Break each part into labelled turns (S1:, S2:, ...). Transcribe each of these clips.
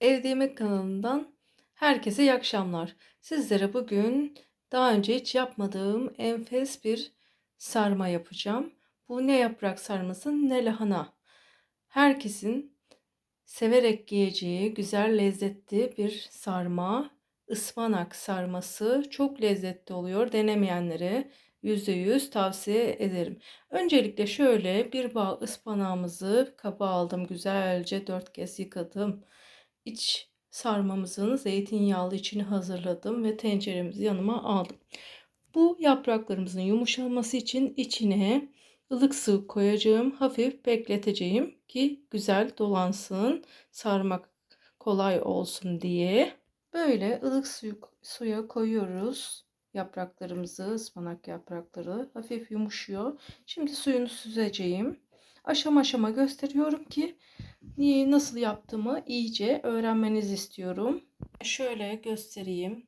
S1: Evde Yemek kanalından herkese iyi akşamlar. Sizlere bugün daha önce hiç yapmadığım enfes bir sarma yapacağım. Bu ne yaprak sarması ne lahana. Herkesin severek yiyeceği güzel lezzetli bir sarma. ıspanak sarması çok lezzetli oluyor. Denemeyenlere %100 tavsiye ederim. Öncelikle şöyle bir bağ ıspanağımızı kaba aldım. Güzelce dört kez yıkadım. İç sarmamızın zeytinyağlı içini hazırladım ve tenceremizi yanıma aldım. Bu yapraklarımızın yumuşaması için içine ılık su koyacağım. Hafif bekleteceğim ki güzel dolansın. Sarmak kolay olsun diye. Böyle ılık suyu, suya koyuyoruz yapraklarımızı, ıspanak yaprakları hafif yumuşuyor. Şimdi suyunu süzeceğim. Aşama aşama gösteriyorum ki nasıl yaptığımı iyice öğrenmenizi istiyorum. Şöyle göstereyim.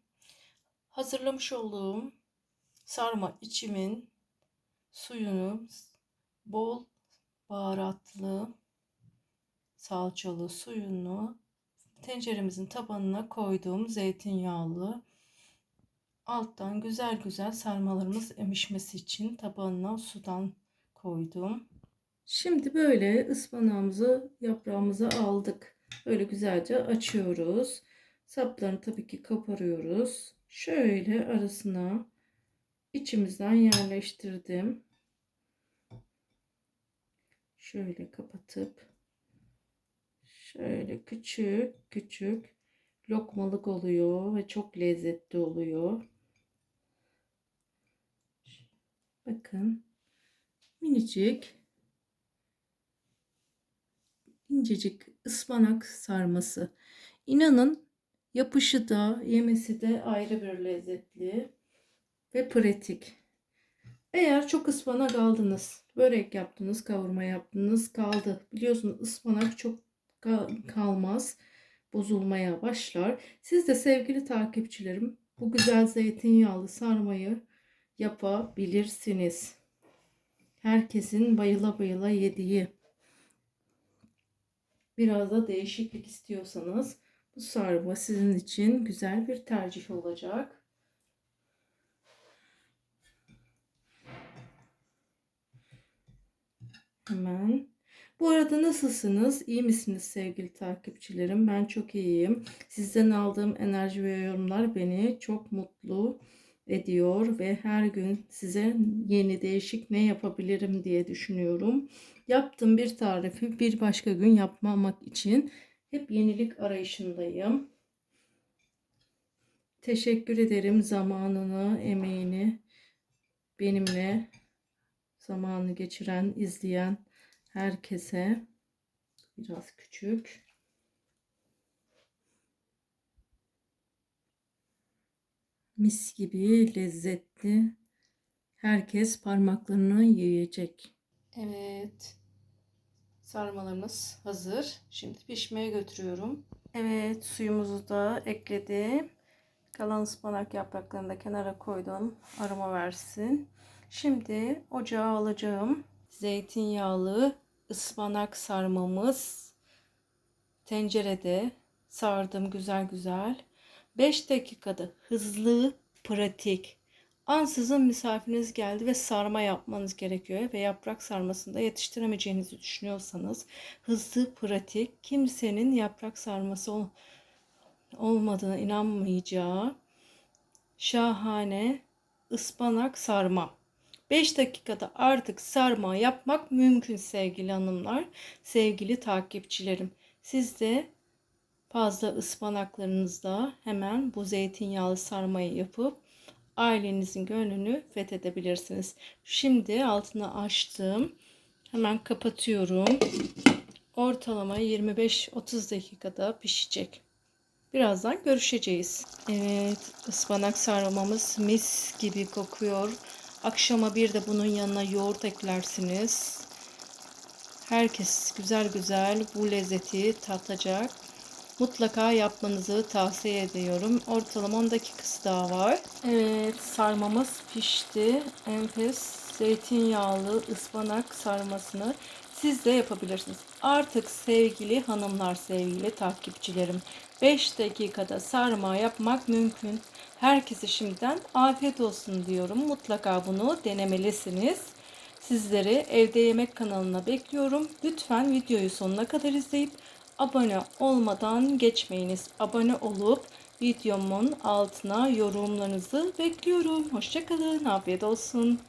S1: Hazırlamış olduğum sarma içimin suyunu bol baharatlı salçalı suyunu tenceremizin tabanına koyduğum zeytinyağlı alttan güzel güzel sarmalarımız emişmesi için tabanına sudan koydum. Şimdi böyle ıspanağımızı yaprağımızı aldık. Böyle güzelce açıyoruz. Saplarını tabii ki kaparıyoruz. Şöyle arasına içimizden yerleştirdim. Şöyle kapatıp şöyle küçük küçük lokmalık oluyor ve çok lezzetli oluyor. Bakın minicik incecik ıspanak sarması. İnanın yapışı da yemesi de ayrı bir lezzetli ve pratik. Eğer çok ıspanak aldınız, börek yaptınız, kavurma yaptınız, kaldı. Biliyorsunuz ıspanak çok kalmaz, bozulmaya başlar. Siz de sevgili takipçilerim bu güzel zeytinyağlı sarmayı yapabilirsiniz. Herkesin bayıla bayıla yediği. Biraz da değişiklik istiyorsanız bu sarma sizin için güzel bir tercih olacak. Hemen. Bu arada nasılsınız? İyi misiniz sevgili takipçilerim? Ben çok iyiyim. Sizden aldığım enerji ve yorumlar beni çok mutlu ediyor ve her gün size yeni değişik ne yapabilirim diye düşünüyorum. Yaptığım bir tarifi bir başka gün yapmamak için hep yenilik arayışındayım. Teşekkür ederim zamanını, emeğini benimle zamanı geçiren, izleyen herkese. Biraz küçük. Mis gibi lezzetli. Herkes parmaklarını yiyecek. Evet. Sarmalarımız hazır. Şimdi pişmeye götürüyorum. Evet suyumuzu da ekledim. Kalan ıspanak yapraklarını da kenara koydum. Aroma versin. Şimdi ocağa alacağım. Zeytinyağlı ıspanak sarmamız tencerede sardım güzel güzel. 5 dakikada hızlı, pratik, ansızın misafiriniz geldi ve sarma yapmanız gerekiyor ve yaprak sarmasında yetiştiremeyeceğinizi düşünüyorsanız hızlı, pratik, kimsenin yaprak sarması ol olmadığına inanmayacağı şahane ıspanak sarma. 5 dakikada artık sarma yapmak mümkün sevgili hanımlar, sevgili takipçilerim. Siz de fazla ıspanaklarınızda hemen bu zeytinyağlı sarmayı yapıp ailenizin gönlünü fethedebilirsiniz. Şimdi altını açtım. Hemen kapatıyorum. Ortalama 25-30 dakikada pişecek. Birazdan görüşeceğiz. Evet, ıspanak sarmamız mis gibi kokuyor. Akşama bir de bunun yanına yoğurt eklersiniz. Herkes güzel güzel bu lezzeti tatacak. Mutlaka yapmanızı tavsiye ediyorum. Ortalama 10 dakikası daha var. Evet sarmamız pişti. Enfes zeytinyağlı ıspanak sarmasını siz de yapabilirsiniz. Artık sevgili hanımlar, sevgili takipçilerim 5 dakikada sarma yapmak mümkün. Herkese şimdiden afiyet olsun diyorum. Mutlaka bunu denemelisiniz. Sizleri Evde Yemek kanalına bekliyorum. Lütfen videoyu sonuna kadar izleyip abone olmadan geçmeyiniz. Abone olup videomun altına yorumlarınızı bekliyorum. Hoşçakalın. Afiyet olsun.